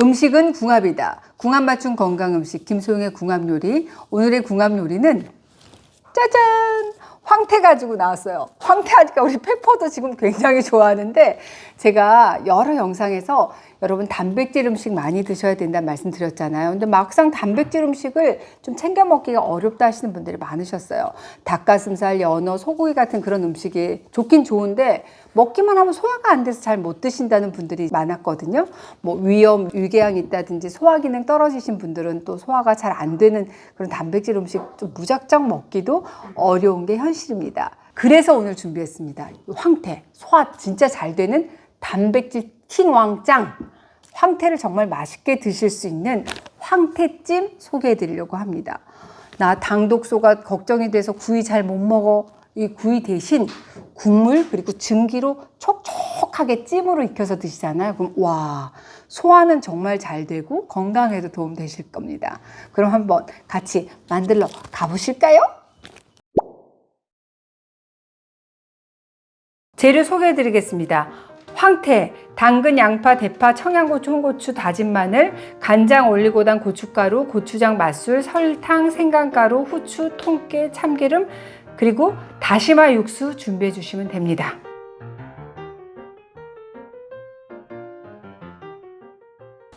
음식은 궁합이다. 궁합 맞춤 건강 음식 김소영의 궁합 요리. 오늘의 궁합 요리는 짜잔! 황태 가지고 나왔어요. 황태 하니까 우리 페퍼도 지금 굉장히 좋아하는데 제가 여러 영상에서 여러분 단백질 음식 많이 드셔야 된다는 말씀 드렸잖아요. 근데 막상 단백질 음식을 좀 챙겨 먹기가 어렵다 하시는 분들이 많으셨어요. 닭가슴살, 연어, 소고기 같은 그런 음식이 좋긴 좋은데 먹기만 하면 소화가 안 돼서 잘 못 드신다는 분들이 많았거든요. 뭐 위염, 위궤양이 있다든지 소화 기능 떨어지신 분들은 또 소화가 잘 안 되는 그런 단백질 음식 좀 무작정 먹기도 어려운 게 현실입니다. 그래서 오늘 준비했습니다. 황태, 소화 진짜 잘 되는 단백질 킹왕짱. 황태를 정말 맛있게 드실 수 있는 황태찜 소개해 드리려고 합니다. 나 당독소가 걱정이 돼서 구이 잘 못 먹어. 이 구이 대신 국물 그리고 증기로 촉촉하게 찜으로 익혀서 드시잖아요. 그럼 와 소화는 정말 잘 되고 건강에도 도움 되실 겁니다. 그럼 한번 같이 만들러 가보실까요? 재료 소개해 드리겠습니다. 황태, 당근, 양파, 대파, 청양고추, 홍고추, 다진 마늘, 간장, 올리고당, 고춧가루, 고추장, 맛술, 설탕, 생강가루, 후추, 통깨, 참기름, 그리고 다시마 육수 준비해 주시면 됩니다.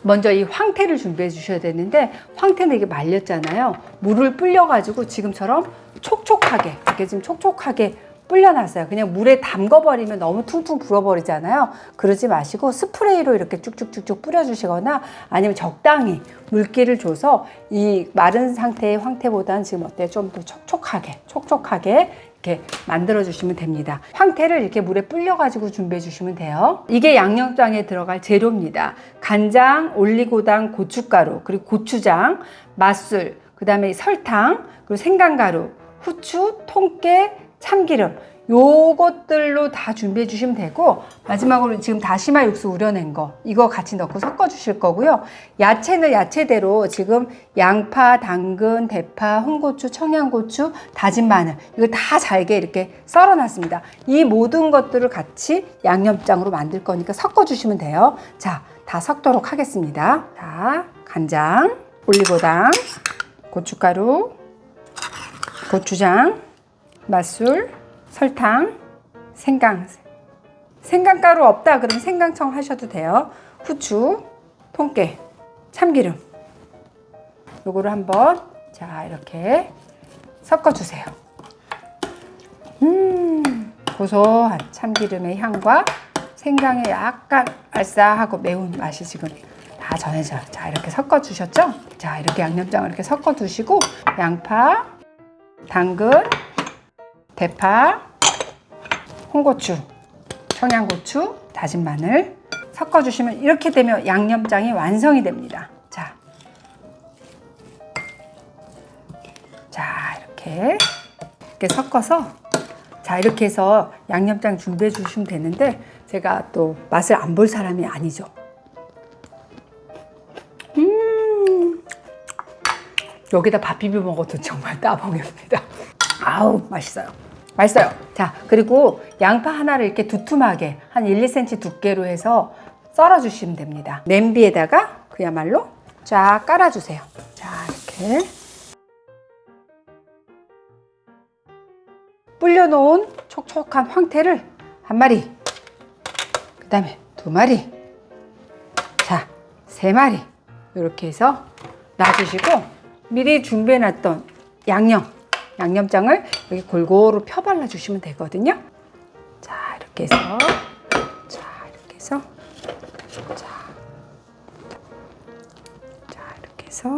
먼저 이 황태를 준비해 주셔야 되는데 황태는 이게 말렸잖아요. 물을 불려가지고 지금처럼 촉촉하게 이렇게 지금 촉촉하게 불려놨어요. 그냥 물에 담궈버리면 너무 퉁퉁 불어버리잖아요. 그러지 마시고 스프레이로 이렇게 쭉쭉쭉쭉 뿌려주시거나 아니면 적당히 물기를 줘서 이 마른 상태의 황태보다는 지금 어때요? 좀 더 촉촉하게, 촉촉하게 이렇게 만들어 주시면 됩니다. 황태를 이렇게 물에 불려 가지고 준비해 주시면 돼요. 이게 양념장에 들어갈 재료입니다. 간장, 올리고당, 고춧가루, 그리고 고추장, 맛술, 그다음에 설탕, 그리고 생강가루, 후추, 통깨, 참기름 요것들로 다 준비해 주시면 되고 마지막으로 지금 다시마 육수 우려낸 거 이거 같이 넣고 섞어 주실 거고요. 야채는 야채대로 지금 양파, 당근, 대파, 홍고추, 청양고추, 다진 마늘 이거 다 잘게 이렇게 썰어 놨습니다. 이 모든 것들을 같이 양념장으로 만들 거니까 섞어 주시면 돼요. 자, 다 섞도록 하겠습니다. 자, 간장, 올리고당, 고춧가루, 고추장, 맛술, 설탕, 생강. 생강가루 없다 그러면 생강청 하셔도 돼요. 후추, 통깨, 참기름. 요거를 한번 자 이렇게 섞어 주세요. 음, 고소한 참기름의 향과 생강의 약간 알싸하고 매운 맛이 지금 다 전해져요. 자, 이렇게 섞어 주셨죠? 자, 이렇게 양념장을 이렇게 섞어 두시고 양파, 당근, 대파, 홍고추, 청양고추, 다진 마늘 섞어 주시면 이렇게 되면 양념장이 완성이 됩니다. 자. 자, 이렇게 이렇게 섞어서 자, 이렇게 해서 양념장 준비해 주시면 되는데 제가 또 맛을 안 볼 사람이 아니죠. 음. 여기다 밥 비벼 먹어도 정말 따봉입니다. 아우, 맛있어요. 맛있어요. 자, 그리고 양파 하나를 이렇게 두툼하게 한 1, 2cm 두께로 해서 썰어 주시면 됩니다. 냄비에다가 그야말로 쫙 깔아 주세요. 자, 이렇게 불려 놓은 촉촉한 황태를 한 마리. 그다음에 두 마리. 자, 세 마리. 이렇게 해서 놔주시고 미리 준비해 놨던 양념 양념장을 여기 골고루 펴 발라 주시면 되거든요. 자, 이렇게 해서 자, 이렇게 해서 자. 자, 이렇게 해서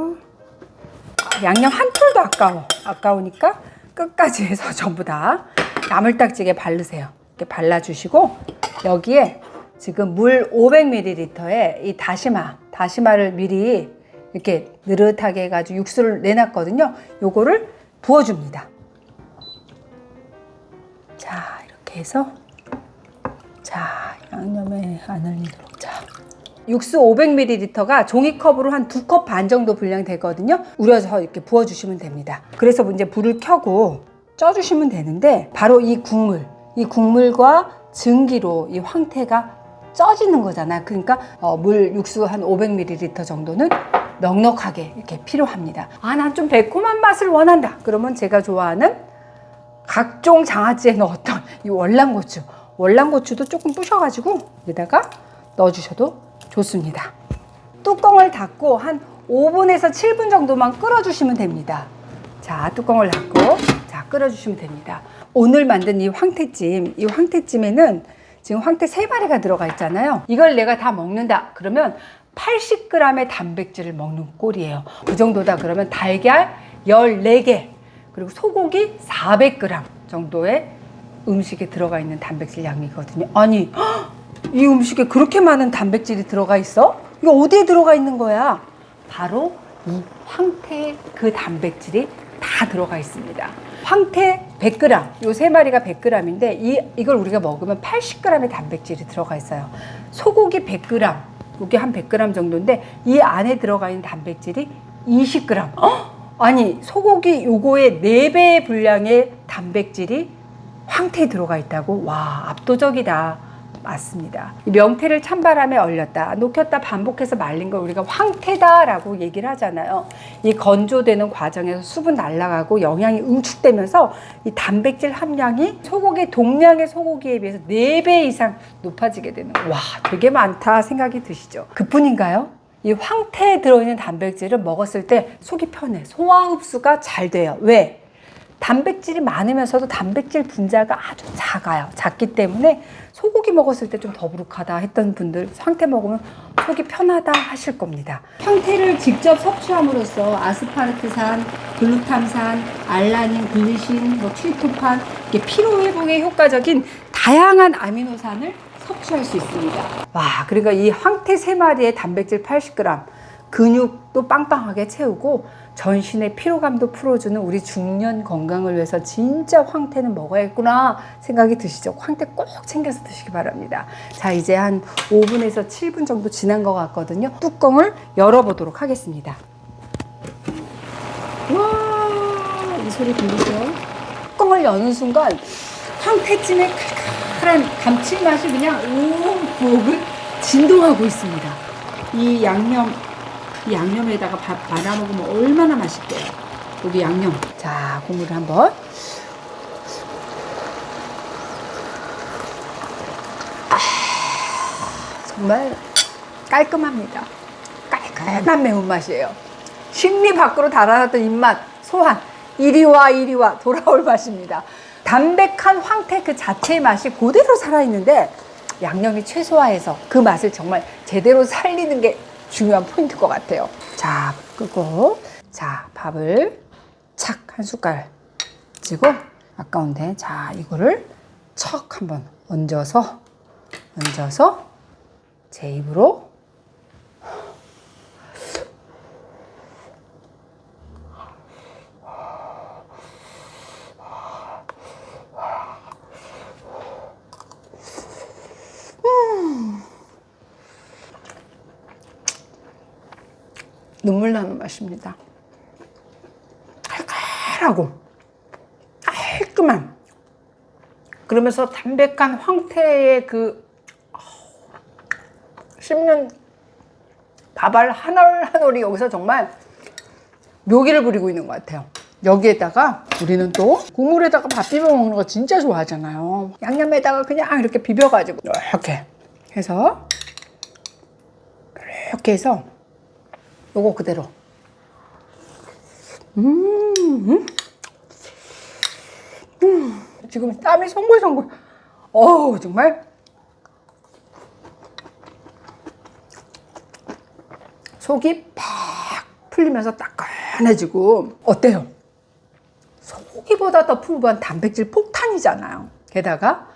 아, 양념 한 톨도 아까워. 아까우니까 끝까지 해서 전부 다 나물딱지게 바르세요. 이렇게 발라 주시고 여기에 지금 물 500ml에 이 다시마, 다시마를 미리 이렇게 느릿하게 해가지고 육수를 내놨거든요. 요거를 부어줍니다. 자, 이렇게 해서 자, 양념에 안 흘리도록 자. 육수 500ml가 종이컵으로 한 두 컵 반 정도 분량 되거든요. 우려서 이렇게 부어주시면 됩니다. 그래서 이제 불을 켜고 쪄주시면 되는데 바로 이 국물, 이 국물과 증기로 이 황태가 쪄지는 거잖아요. 그러니까 어, 물 육수 한 500ml 정도는 넉넉하게 이렇게 필요합니다. 아, 난 좀 매콤한 맛을 원한다. 그러면 제가 좋아하는 각종 장아찌에 넣었던 이 월남고추. 월남고추도 조금 부셔가지고 여기다가 넣어주셔도 좋습니다. 뚜껑을 닫고 한 5분에서 7분 정도만 끓여주시면 됩니다. 자, 뚜껑을 닫고 자 끓여주시면 됩니다. 오늘 만든 이 황태찜, 이 황태찜에는 지금 황태 세 마리가 들어가 있잖아요. 이걸 내가 다 먹는다. 그러면 80g의 단백질을 먹는 꼴이에요. 그 정도다 그러면 달걀 14개, 그리고 소고기 400g 정도의 음식에 들어가 있는 단백질 양이거든요. 아니, 헉! 이 음식에 그렇게 많은 단백질이 들어가 있어? 이거 어디에 들어가 있는 거야? 바로 이 황태 그 단백질이 다 들어가 있습니다. 황태 100g, 요 세 마리가 100g인데 이 이걸 우리가 먹으면 80g의 단백질이 들어가 있어요. 소고기 100g, 이게 한 100g 정도인데 이 안에 들어가 있는 단백질이 20g. 어? 아니 소고기 요거의 4배의 분량의 단백질이 황태에 들어가 있다고? 와 압도적이다. 맞습니다. 이 명태를 찬바람에 얼렸다, 녹였다, 반복해서 말린 걸 우리가 황태다라고 얘기를 하잖아요. 이 건조되는 과정에서 수분 날아가고 영양이 응축되면서 이 단백질 함량이 소고기 동량의 소고기에 비해서 4배 이상 높아지게 되는. 와, 되게 많다 생각이 드시죠? 그뿐인가요? 이 황태에 들어있는 단백질을 먹었을 때 속이 편해. 소화 흡수가 잘 돼요. 왜? 단백질이 많으면서도 단백질 분자가 아주 작아요. 작기 때문에 소고기 먹었을 때 좀 더부룩하다 했던 분들 황태 먹으면 속이 편하다 하실 겁니다. 황태를 직접 섭취함으로써 아스파르트산, 글루탐산, 알라닌, 글리신, 뭐 트리토판 이게 피로 회복에 효과적인 다양한 아미노산을 섭취할 수 있습니다. 와, 그러니까 이 황태 세 마리에 단백질 80g, 근육도 빵빵하게 채우고 전신의 피로감도 풀어주는 우리 중년 건강을 위해서 진짜 황태는 먹어야겠구나 생각이 드시죠? 황태 꼭 챙겨서 드시기 바랍니다. 자, 이제 한 5분에서 7분 정도 지난 것 같거든요. 뚜껑을 열어보도록 하겠습니다. 와, 이 소리 들리죠? 뚜껑을 여는 순간 황태찜의 칼칼한 감칠맛이 그냥 온 부엌을 진동하고 있습니다. 이 양념, 이 양념에다가 밥 말아 먹으면 얼마나 맛있게요. 여기 양념. 자, 국물을 한번. 아, 정말 깔끔합니다. 깔끔한 매운맛이에요. 심리 밖으로 달아났던 입맛, 소환. 이리 와, 이리 와, 돌아올 맛입니다. 담백한 황태 그 자체의 맛이 그대로 살아있는데 양념이 최소화해서 그 맛을 정말 제대로 살리는 게 중요한 포인트일 것 같아요. 자, 끄고. 자, 밥을 착 한 숟갈 찌고 아까운데 자, 이거를 척 한번 얹어서 얹어서 제 입으로 눈물 나는 맛입니다. 칼칼하고 깔끔한 그러면서 담백한 황태의 그 어우, 씹는 밥알 한 올 한 올이 여기서 정말 묘기를 부리고 있는 것 같아요. 여기에다가 우리는 또 국물에다가 밥 비벼 먹는 거 진짜 좋아하잖아요. 양념에다가 그냥 이렇게 비벼가지고 이렇게 해서 이렇게 해서 요거 그대로. 음, 음, 지금 땀이 송골송골. 어우, 정말. 속이 팍 풀리면서 따끈해지고. 어때요? 소고기보다 더 풍부한 단백질 폭탄이잖아요. 게다가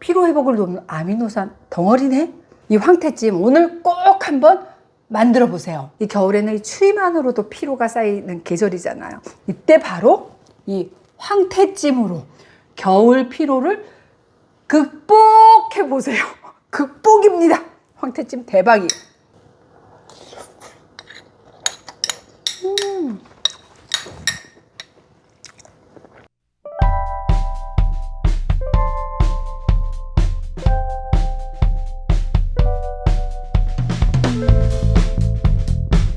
피로 회복을 돕는 아미노산 덩어리네? 이 황태찜 오늘 꼭 한번 만들어 보세요. 이 겨울에는 이 추위만으로도 피로가 쌓이는 계절이잖아요. 이때 바로 이 황태찜으로 겨울 피로를 극복해 보세요. 극복입니다. 황태찜 대박이에요.